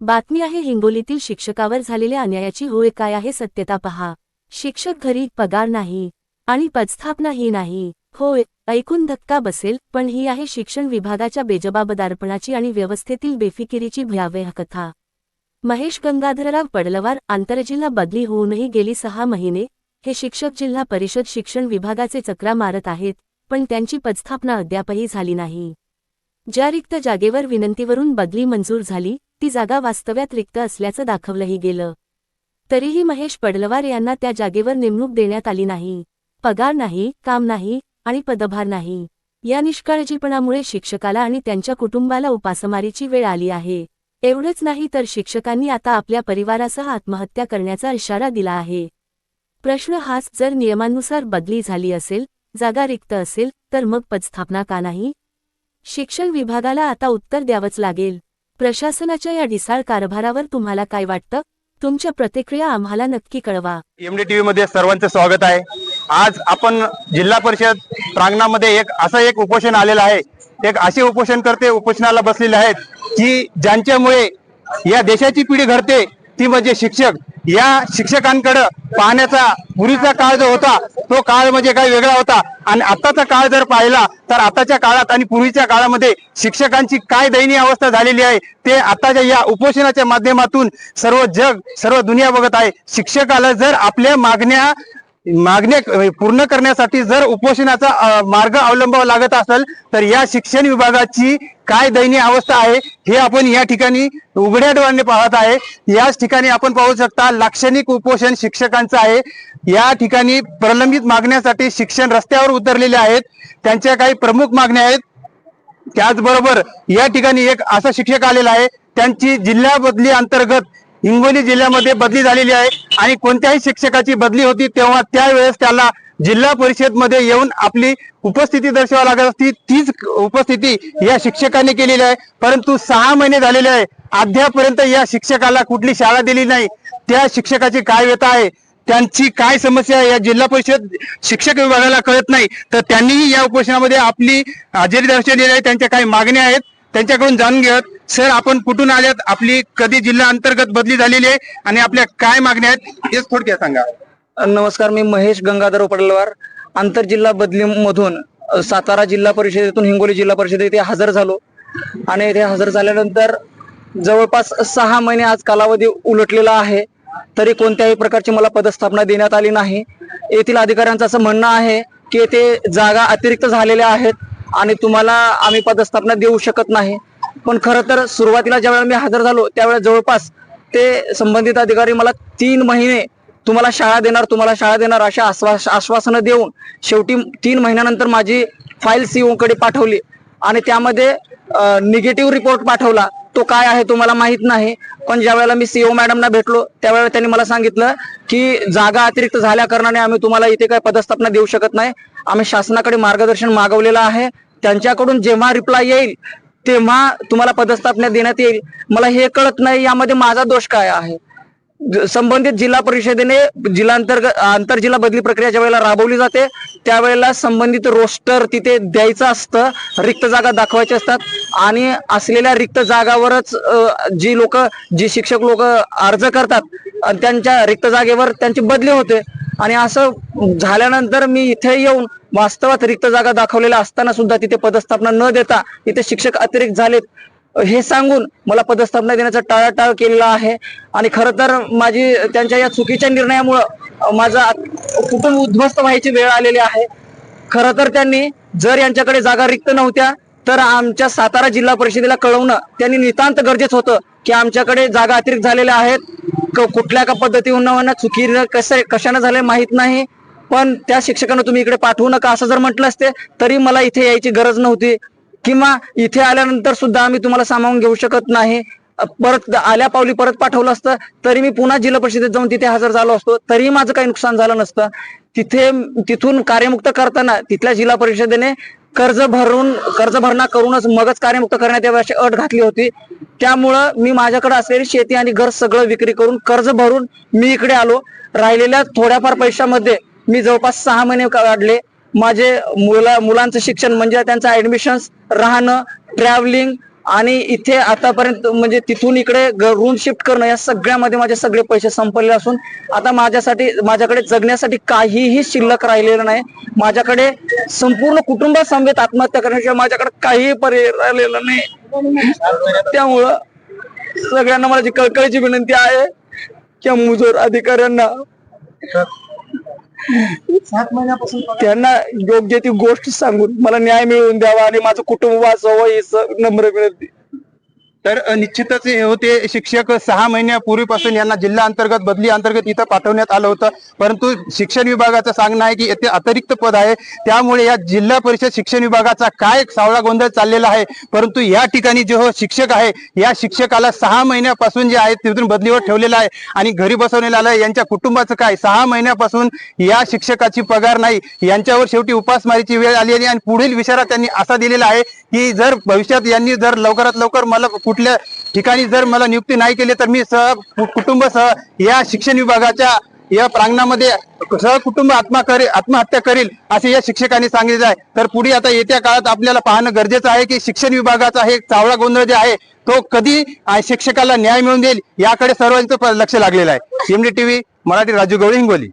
बातमी आहे हिंगोलीतील शिक्षकावर झालेल्या अन्यायाची होय काय आहे सत्यता पहा. शिक्षक घरी पगार नाही आणि पदस्थापनाही नाही होय ऐकून धक्का बसेल पण ही आहे शिक्षण विभागाच्या बेजबाबदारपणाची आणि व्यवस्थेतील बेफिकिरीची भयावह कथा. महेश गंगाधरराव पडलवार आंतरजिल्हा बदली होऊनही गेली सहा महिने हे शिक्षक जिल्हा परिषद शिक्षण विभागाचे चक्रा मारत आहेत पण त्यांची पदस्थापना अद्यापही झाली नाही. ज्या रिक्त जागेवर विनंतीवरून बदली मंजूर झाली ती जागा वास्तव्यात रिक्त असल्याचं दाखवलंही गेलं. तरीही महेश पडलवार यांना त्या जागेवर नेमणूक देण्यात आली नाही. पगार नाही काम नाही आणि पदभार नाही. या निष्काळजीपणामुळे शिक्षकाला आणि त्यांच्या कुटुंबाला उपासमारीची वेळ आली आहे. एवढंच नाही तर शिक्षकांनी आता आपल्या परिवारासह आत्महत्या करण्याचा इशारा दिला आहे. प्रश्न हाच जर नियमानुसार बदली झाली असेल जागा रिक्त असेल तर मग पदस्थापना का नाही? शिक्षण विभागाला आता उत्तर द्यावंच लागेल. प्रशासनाच्या या ढिसाळ कारभारावर तुम्हाला काय वाटतं? तुमच्या प्रतिक्रिया आम्हाला नक्की कळवा. एमडी टीव्ही मध्ये सर्वांचं स्वागत आहे. आज आपण जिल्हा परिषद प्रांगणामध्ये एक असं एक उपोषण आलेलं आहे. एक असे उपोषण करते उपोषणाला बसलेले आहेत की ज्यांच्यामुळे या देशाची पिढी घडते ती म्हणजे शिक्षक. या शिक्षकांकडे पाहण्याचा पूर्वीचा काळ जो होता तो काळ म्हणजे काही वेगळा होता. आणि आताचा काळ जर पाहिला तर आताच्या काळात आणि पूर्वीच्या काळामध्ये शिक्षकांची काय दयनीय अवस्था झालेली आहे ते आताच्या या उपोषणाच्या माध्यमातून सर्व जग सर्व दुनिया बघत आहे. शिक्षकाला जर आपल्या मागण्या मागण्या म्हणजे पूर्ण करण्यासाठी जर उपोषणाचा मार्ग अवलंबावा लागत असेल तर या शिक्षण विभागाची काय दयनीय अवस्था आहे हे आपण या ठिकाणी उघड्या डोळ्याने पाहत आहे. याच ठिकाणी आपण पाहू शकता लाक्षणिक उपोषण शिक्षकांचं आहे. या ठिकाणी प्रलंबित मागण्यासाठी शिक्षण रस्त्यावर उतरलेले आहेत. त्यांच्या काही प्रमुख मागण्या आहेत. त्याचबरोबर या ठिकाणी एक असा शिक्षक आलेला आहे. त्यांची जिल्ह्याबदली अंतर्गत हिंगोली जिल्ह्यामध्ये बदली झालेली आहे आणि कोणत्याही शिक्षकाची बदली होती तेव्हा त्यावेळेस त्याला जिल्हा परिषदमध्ये येऊन आपली उपस्थिती दर्शवावी लागत असती. तीच उपस्थिती या शिक्षकांनी केलेली आहे. परंतु सहा महिने झालेले आहे. अद्यापर्यंत या शिक्षकाला कुठली शाळा दिली नाही. त्या शिक्षकाची काय व्यथा आहे? त्यांची काय समस्या आहे? या जिल्हा परिषद शिक्षक विभागाला कळत नाही. तर त्यांनीही या उपोषणामध्ये आपली हजेरी दर्शवलेली आहे. त्यांच्या काही मागण्या आहेत. त्यांच्याकडून जाणून घेत सर आपण कुठून आल्यात? आपली कधी जिल्हा अंतर्गत बदली झालेली आहे आणि आपल्या काय मागण्या आहेत हेच थोडक्यात सांगा. नमस्कार मी महेश गंगाधर उपडलवार आंतरजिल्हा बदलीमधून सातारा जिल्हा परिषदेतून हिंगोली जिल्हा परिषद येथे हजर झालो. आणि इथे हजर झाल्यानंतर जवळपास सहा महिने आज कालावधी उलटलेला आहे तरी कोणत्याही प्रकारची मला पदस्थापना देण्यात आली नाही. येथील अधिकाऱ्यांचं असं म्हणणं आहे की येथे जागा अतिरिक्त झालेल्या आहेत आणि तुम्हाला आम्ही पदस्थापना देऊ शकत नाही. पण खरं तर सुरुवातीला ज्यावेळेला मी हजर झालो त्यावेळेला जवळपास ते संबंधित अधिकारी मला तीन महिने तुम्हाला शाळा देणार तुम्हाला शाळा देणार अशा आश्वास आश्वासनं देऊन शेवटी तीन महिन्यानंतर माझी फाईल सीओकडे पाठवली. आणि त्यामध्ये निगेटिव्ह रिपोर्ट पाठवला. तो काय आहे तुम्हाला माहीत नाही. पण ज्या वेळेला मी सीओ मॅडमना भेटलो त्यावेळेला त्यांनी मला सांगितलं की जागा अतिरिक्त झाल्या कारणाने आम्ही तुम्हाला इथे काय पदस्थापना देऊ शकत नाही. आम्ही शासनाकडे मार्गदर्शन मागवलेलं आहे. त्यांच्याकडून जेव्हा रिप्लाय येईल तेव्हा तुम्हाला पदस्थापना देण्यात येईल. मला हे कळत नाही यामध्ये माझा दोष काय आहे? ज- संबंधित जिल्हा परिषदेने जिल्हांतर्गत आंतरजिल्हा बदली प्रक्रिया ज्या वेळेला राबवली जाते. त्यावेळेला संबंधित रोस्टर तिथे द्यायचं असतं रिक्त जागा दाखवायच्या असतात आणि असलेल्या रिक्त जागावरच जी लोक जी शिक्षक लोक अर्ज करतात आणि त्यांच्या रिक्त जागेवर त्यांची बदली होते. आणि असं झाल्यानंतर मी इथे येऊन वास्तवात रिक्त जागा दाखवलेल्या असताना सुद्धा तिथे पदस्थापना न देता तिथे शिक्षक अतिरिक्त झालेत. हे सांगून मला पदस्थापना देण्याचा टाळाटाळ केलेला आहे. आणि खरं तर माझी त्यांच्या या चुकीच्या निर्णयामुळं माझा कुटुंब उद्ध्वस्त व्हायची वेळ आलेली आहे. खरं तर त्यांनी जर यांच्याकडे जागा रिक्त नव्हत्या तर आमच्या सातारा जिल्हा परिषदेला कळवणं त्यांनी नितांत गरजेचं होतं की आमच्याकडे जागा अतिरिक्त झालेल्या आहेत. कुठल्या का पद्धतीनं होणं चुकीनं कसं कशानं झालंय माहीत नाही. पण त्या शिक्षकांना तुम्ही इकडे पाठवू नका असं जर म्हटलं असते तरी मला इथे यायची गरज नव्हती. किंवा इथे आल्यानंतर सुद्धा आम्ही तुम्हाला सामावून घेऊ शकत नाही. परत आल्या पावली परत पाठवलं असतं तरी मी पुन्हा जिल्हा परिषदेत जाऊन तिथे हजर झालो असतो. तरीही माझं काही नुकसान झालं नसतं. तिथे तिथून कार्यमुक्त करताना तिथल्या जिल्हा परिषदेने कर्ज भरून कर्ज भरणा करूनच मगच कार्यमुक्त करण्यात यावी अशी अट घातली होती. त्यामुळं मी माझ्याकडे असलेली शेती आणि घर सगळं विक्री करून कर्ज भरून मी इकडे आलो. राहिलेल्या थोड्याफार पैशामध्ये मी जवळपास सहा महिने काढले. माझे मुला मुलांचं शिक्षण म्हणजे त्यांचं ऍडमिशन राहणं ट्रॅव्हलिंग आणि इथे आतापर्यंत म्हणजे तिथून इकडे रूम शिफ्ट करणं या सगळ्यामध्ये माझे सगळे पैसे संपलेले असून आता माझ्यासाठी माझ्याकडे जगण्यासाठी काहीही शिल्लक राहिलेलं नाही. माझ्याकडे संपूर्ण कुटुंबासमवेत आत्महत्या करण्याशिवाय माझ्याकडे काहीही पर्याय राहिलेला नाही. त्यामुळं सगळ्यांना माझी कळकळीची विनंती आहे की मुजोर अधिकाऱ्यांना सात महिन्यापासून त्यांना योग्य ती गोष्ट सांगून मला न्याय मिळवून द्यावा आणि माझं कुटुंब वाचवावं ही नम्र विनंती. तर निश्चितच हे होते. शिक्षक सहा महिन्यापूर्वीपासून यांना जिल्हा अंतर्गत बदली अंतर्गत इथं पाठवण्यात आलं होतं. परंतु शिक्षण विभागाचं सांगणं आहे की येथे अतिरिक्त पद आहे. त्यामुळे या जिल्हा परिषद शिक्षण विभागाचा काय सावळा गोंधळ चाललेला आहे? परंतु या ठिकाणी जे हो शिक्षक आहे या शिक्षकाला सहा महिन्यापासून जे आहे तिथून बदलीवर ठेवलेलं आहे. आणि घरी बसवलेलं आलं आहे. यांच्या कुटुंबाचं काय? सहा महिन्यापासून या शिक्षकाची पगार नाही. यांच्यावर शेवटी उपासमारीची वेळ आली आहे आणि पुढील विचारात त्यांनी असा दिलेला आहे की जर भविष्यात यांनी जर लवकरात लवकर मला कुठल्या ठिकाणी जर मला नियुक्ती नाही केली तर मी सह कुटुंबसह या शिक्षण विभागाच्या या प्रांगणामध्ये सहकुटुंब आत्मा करे आत्महत्या करेल असे या शिक्षकांनी सांगितले आहे. तर पुढे आता येत्या काळात आपल्याला पाहणं गरजेचं आहे की शिक्षण विभागाचा हे चावळा गोंधळ जे आहे तो कधी शिक्षकाला न्याय मिळून देईल याकडे सर्वांचं लक्ष लागलेलं आहे. MD TV Marathi Raju Gawali Hingoli.